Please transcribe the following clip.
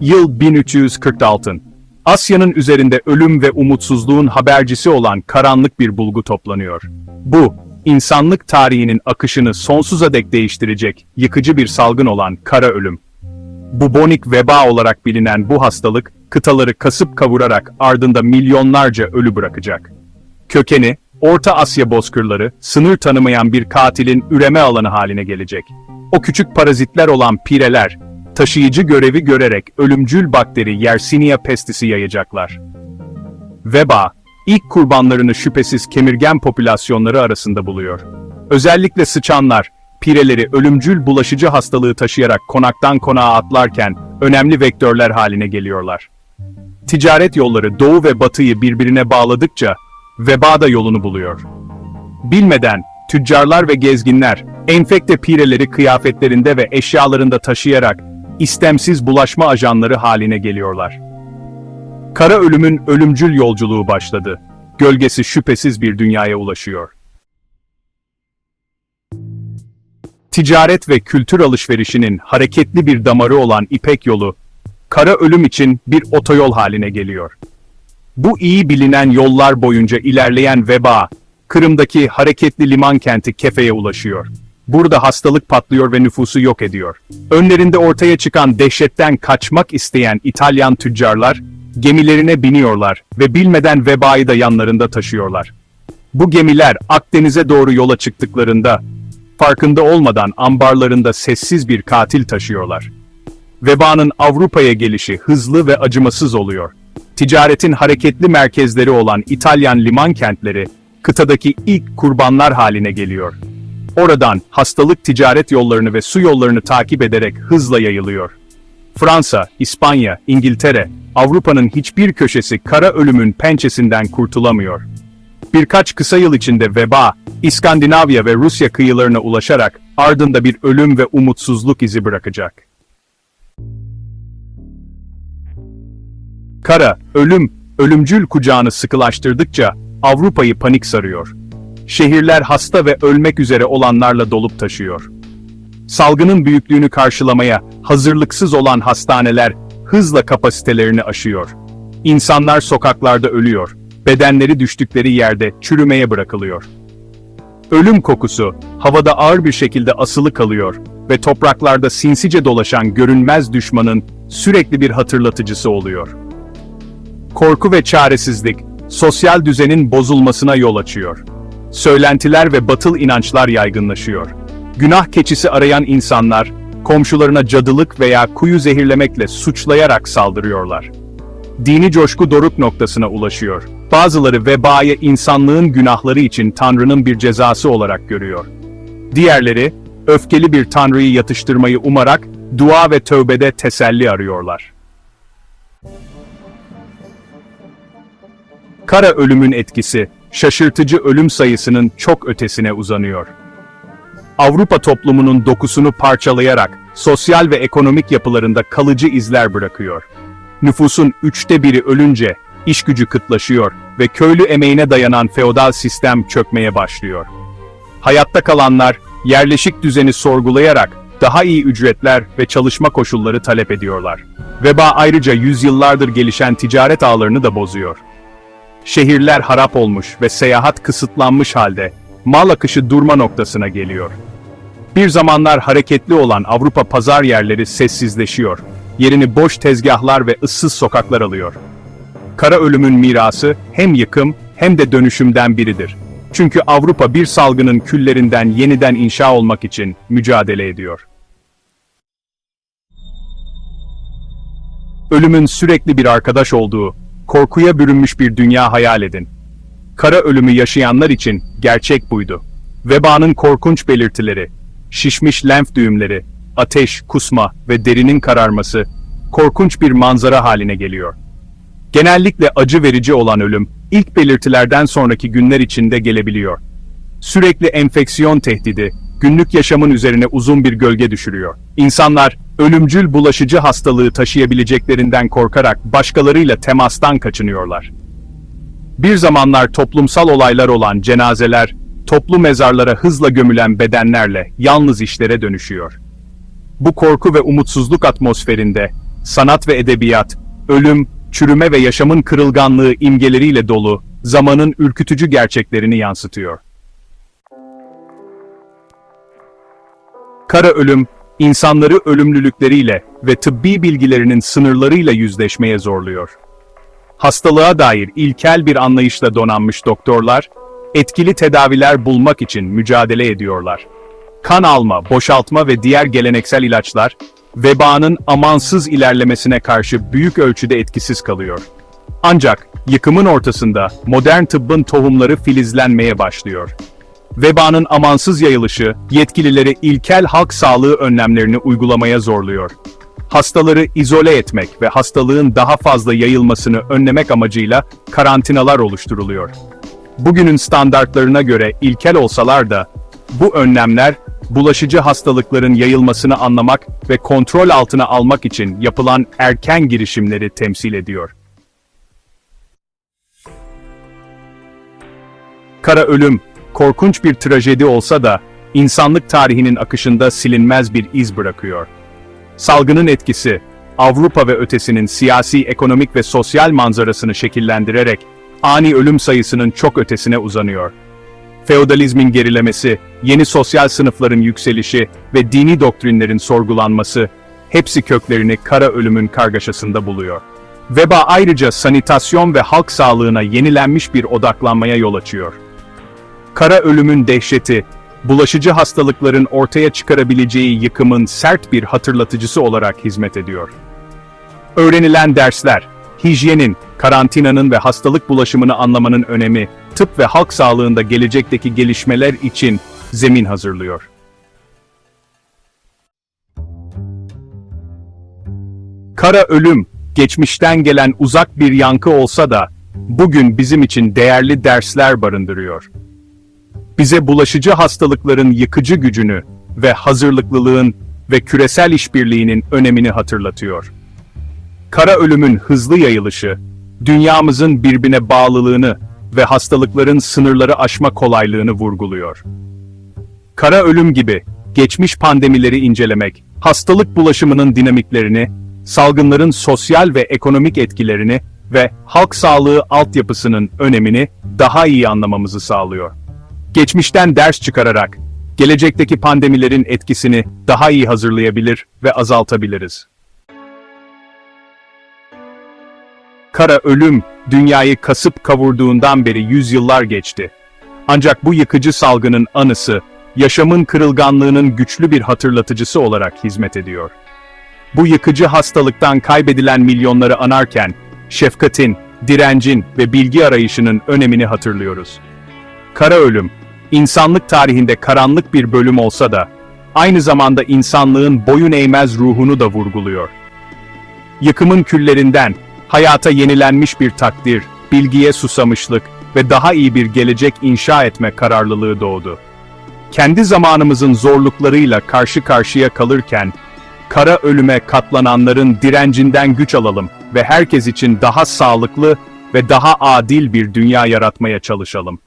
Yıl 1346. Asya'nın üzerinde ölüm ve umutsuzluğun habercisi olan karanlık bir bulgu toplanıyor. Bu, insanlık tarihinin akışını sonsuza dek değiştirecek, yıkıcı bir salgın olan kara ölüm. Bubonik veba olarak bilinen bu hastalık, kıtaları kasıp kavurarak ardında milyonlarca ölü bırakacak. Kökeni, Orta Asya bozkırları, sınır tanımayan bir katilin üreme alanı haline gelecek. O küçük parazitler olan pireler, taşıyıcı görevi görerek ölümcül bakteri Yersinia pestisi yayacaklar. Veba, ilk kurbanlarını şüphesiz kemirgen popülasyonları arasında buluyor. Özellikle sıçanlar, pireleri ölümcül bulaşıcı hastalığı taşıyarak konaktan konağa atlarken önemli vektörler haline geliyorlar. Ticaret yolları doğu ve batıyı birbirine bağladıkça veba da yolunu buluyor. Bilmeden tüccarlar ve gezginler enfekte pireleri kıyafetlerinde ve eşyalarında taşıyarak istemsiz bulaşma ajanları haline geliyorlar. Kara ölümün ölümcül yolculuğu başladı. Gölgesi şüphesiz bir dünyaya ulaşıyor. Ticaret ve kültür alışverişinin hareketli bir damarı olan İpek yolu, kara ölüm için bir otoyol haline geliyor. Bu iyi bilinen yollar boyunca ilerleyen veba, Kırım'daki hareketli liman kenti Kefe'ye ulaşıyor. Burada hastalık patlıyor ve nüfusu yok ediyor. Önlerinde ortaya çıkan dehşetten kaçmak isteyen İtalyan tüccarlar, gemilerine biniyorlar ve bilmeden vebayı da yanlarında taşıyorlar. Bu gemiler Akdeniz'e doğru yola çıktıklarında, farkında olmadan ambarlarında sessiz bir katil taşıyorlar. Vebanın Avrupa'ya gelişi hızlı ve acımasız oluyor. Ticaretin hareketli merkezleri olan İtalyan liman kentleri, kıtadaki ilk kurbanlar haline geliyor. Oradan hastalık ticaret yollarını ve su yollarını takip ederek hızla yayılıyor. Fransa, İspanya, İngiltere, Avrupa'nın hiçbir köşesi kara ölümün pençesinden kurtulamıyor. Birkaç kısa yıl içinde veba, İskandinavya ve Rusya kıyılarına ulaşarak ardında bir ölüm ve umutsuzluk izi bırakacak. Kara, ölüm, ölümcül kucağını sıkılaştırdıkça Avrupa'yı panik sarıyor. Şehirler hasta ve ölmek üzere olanlarla dolup taşıyor. Salgının büyüklüğünü karşılamaya hazırlıksız olan hastaneler hızla kapasitelerini aşıyor. İnsanlar sokaklarda ölüyor, bedenleri düştükleri yerde çürümeye bırakılıyor. Ölüm kokusu havada ağır bir şekilde asılı kalıyor ve topraklarda sinsice dolaşan görünmez düşmanın sürekli bir hatırlatıcısı oluyor. Korku ve çaresizlik sosyal düzenin bozulmasına yol açıyor. Söylentiler ve batıl inançlar yaygınlaşıyor. Günah keçisi arayan insanlar, komşularına cadılık veya kuyu zehirlemekle suçlayarak saldırıyorlar. Dini coşku doruk noktasına ulaşıyor. Bazıları vebayı insanlığın günahları için Tanrı'nın bir cezası olarak görüyor. Diğerleri, öfkeli bir Tanrı'yı yatıştırmayı umarak, dua ve tövbede teselli arıyorlar. Kara ölümün etkisi, şaşırtıcı ölüm sayısının çok ötesine uzanıyor. Avrupa toplumunun dokusunu parçalayarak sosyal ve ekonomik yapılarında kalıcı izler bırakıyor. Nüfusun üçte biri ölünce iş gücü kıtlaşıyor ve köylü emeğine dayanan feodal sistem çökmeye başlıyor. Hayatta kalanlar yerleşik düzeni sorgulayarak daha iyi ücretler ve çalışma koşulları talep ediyorlar. Veba ayrıca yüzyıllardır gelişen ticaret ağlarını da bozuyor. Şehirler harap olmuş ve seyahat kısıtlanmış halde mal akışı durma noktasına geliyor. Bir zamanlar hareketli olan Avrupa pazar yerleri sessizleşiyor. Yerini boş tezgahlar ve ıssız sokaklar alıyor. Kara ölümün mirası hem yıkım hem de dönüşümden biridir. Çünkü Avrupa bir salgının küllerinden yeniden inşa olmak için mücadele ediyor. Ölümün sürekli bir arkadaş olduğu, korkuya bürünmüş bir dünya hayal edin. Kara ölümü yaşayanlar için gerçek buydu. Vebanın korkunç belirtileri, şişmiş lenf düğümleri, ateş, kusma ve derinin kararması, korkunç bir manzara haline geliyor. Genellikle acı verici olan ölüm, ilk belirtilerden sonraki günler içinde gelebiliyor. Sürekli enfeksiyon tehdidi, günlük yaşamın üzerine uzun bir gölge düşürüyor. İnsanlar, ölümcül bulaşıcı hastalığı taşıyabileceklerinden korkarak başkalarıyla temastan kaçınıyorlar. Bir zamanlar toplumsal olaylar olan cenazeler, toplu mezarlara hızla gömülen bedenlerle yalnız işlere dönüşüyor. Bu korku ve umutsuzluk atmosferinde sanat ve edebiyat, ölüm, çürüme ve yaşamın kırılganlığı imgeleriyle dolu, zamanın ürkütücü gerçeklerini yansıtıyor. Kara ölüm, insanları ölümlülükleriyle ve tıbbi bilgilerinin sınırlarıyla yüzleşmeye zorluyor. Hastalığa dair ilkel bir anlayışla donanmış doktorlar, etkili tedaviler bulmak için mücadele ediyorlar. Kan alma, boşaltma ve diğer geleneksel ilaçlar, vebanın amansız ilerlemesine karşı büyük ölçüde etkisiz kalıyor. Ancak yıkımın ortasında modern tıbbın tohumları filizlenmeye başlıyor. Vebanın amansız yayılışı, yetkilileri ilkel halk sağlığı önlemlerini uygulamaya zorluyor. Hastaları izole etmek ve hastalığın daha fazla yayılmasını önlemek amacıyla karantinalar oluşturuluyor. Bugünün standartlarına göre ilkel olsalar da, bu önlemler, bulaşıcı hastalıkların yayılmasını anlamak ve kontrol altına almak için yapılan erken girişimleri temsil ediyor. Kara ölüm, korkunç bir trajedi olsa da, insanlık tarihinin akışında silinmez bir iz bırakıyor. Salgının etkisi, Avrupa ve ötesinin siyasi, ekonomik ve sosyal manzarasını şekillendirerek, ani ölüm sayısının çok ötesine uzanıyor. Feodalizmin gerilemesi, yeni sosyal sınıfların yükselişi ve dini doktrinlerin sorgulanması, hepsi köklerini kara ölümün kargaşasında buluyor. Veba ayrıca sanitasyon ve halk sağlığına yenilenmiş bir odaklanmaya yol açıyor. Kara ölümün dehşeti, bulaşıcı hastalıkların ortaya çıkarabileceği yıkımın sert bir hatırlatıcısı olarak hizmet ediyor. Öğrenilen dersler, hijyenin, karantinanın ve hastalık bulaşımını anlamanın önemi, tıp ve halk sağlığında gelecekteki gelişmeler için zemin hazırlıyor. Kara ölüm, geçmişten gelen uzak bir yankı olsa da, bugün bizim için değerli dersler barındırıyor bize bulaşıcı hastalıkların yıkıcı gücünü ve hazırlıklılığın ve küresel işbirliğinin önemini hatırlatıyor. Kara ölümün hızlı yayılışı, dünyamızın birbirine bağlılığını ve hastalıkların sınırları aşma kolaylığını vurguluyor. Kara ölüm gibi geçmiş pandemileri incelemek, hastalık bulaşımının dinamiklerini, salgınların sosyal ve ekonomik etkilerini ve halk sağlığı altyapısının önemini daha iyi anlamamızı sağlıyor geçmişten ders çıkararak, gelecekteki pandemilerin etkisini daha iyi hazırlayabilir ve azaltabiliriz. Kara ölüm, dünyayı kasıp kavurduğundan beri yüzyıllar geçti. Ancak bu yıkıcı salgının anısı, yaşamın kırılganlığının güçlü bir hatırlatıcısı olarak hizmet ediyor. Bu yıkıcı hastalıktan kaybedilen milyonları anarken, şefkatin, direncin ve bilgi arayışının önemini hatırlıyoruz. Kara ölüm, insanlık tarihinde karanlık bir bölüm olsa da, aynı zamanda insanlığın boyun eğmez ruhunu da vurguluyor. Yıkımın küllerinden, hayata yenilenmiş bir takdir, bilgiye susamışlık ve daha iyi bir gelecek inşa etme kararlılığı doğdu. Kendi zamanımızın zorluklarıyla karşı karşıya kalırken, kara ölüme katlananların direncinden güç alalım ve herkes için daha sağlıklı ve daha adil bir dünya yaratmaya çalışalım.